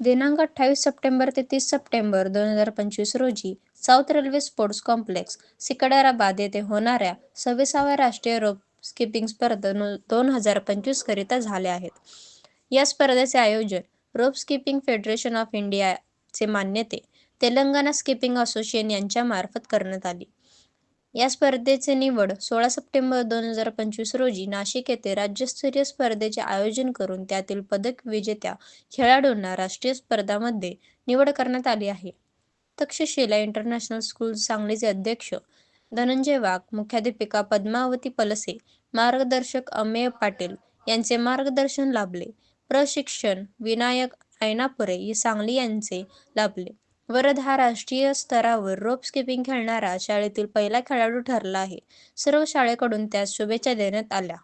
दिनांक अठ्ठावीस सप्टेंबर ते तीस सप्टेंबर दोन हजार पंचवीस रोजी south railway sports complex Secunderabad येथे होणाऱ्या सव्वीसाव्या राष्ट्रीय रोप स्किपिंग स्पर्धा दोन हजार पंचवीस करिता झाल्या आहेत. या स्पर्धेचे आयोजन रोप स्किपिंग फेडरेशन ऑफ इंडियाचे मान्यते तेलंगणा स्किपिंग असोसिएशन यांच्यामार्फत करण्यात आली. या स्पर्धेचे निवड सोळा सप्टेंबर दोन हजार पंचवीस रोजी नाशिक येथे राज्यस्तरीय स्पर्धेचे आयोजन करून त्यातील पदक विजेत्या खेळाडूंना राष्ट्रीय स्पर्धामध्ये निवड करण्यात आली आहे. तक्षशिला इंटरनॅशनल स्कूल सांगलीचे अध्यक्ष धनंजय वाघ, मुख्याध्यापिका पद्मावती पलसे, मार्गदर्शक अमेय पाटील यांचे मार्गदर्शन लाभले. प्रशिक्षण विनायक ऐनापुरे, सांगली यांचे लाभले. वरद हा राष्ट्रीय स्तरावर रोप स्किपिंग खेळणारा शाळेतील पहिला खेळाडू ठरला आहे. सर्व शाळेकडून त्यास शुभेच्छा देण्यात आल्या.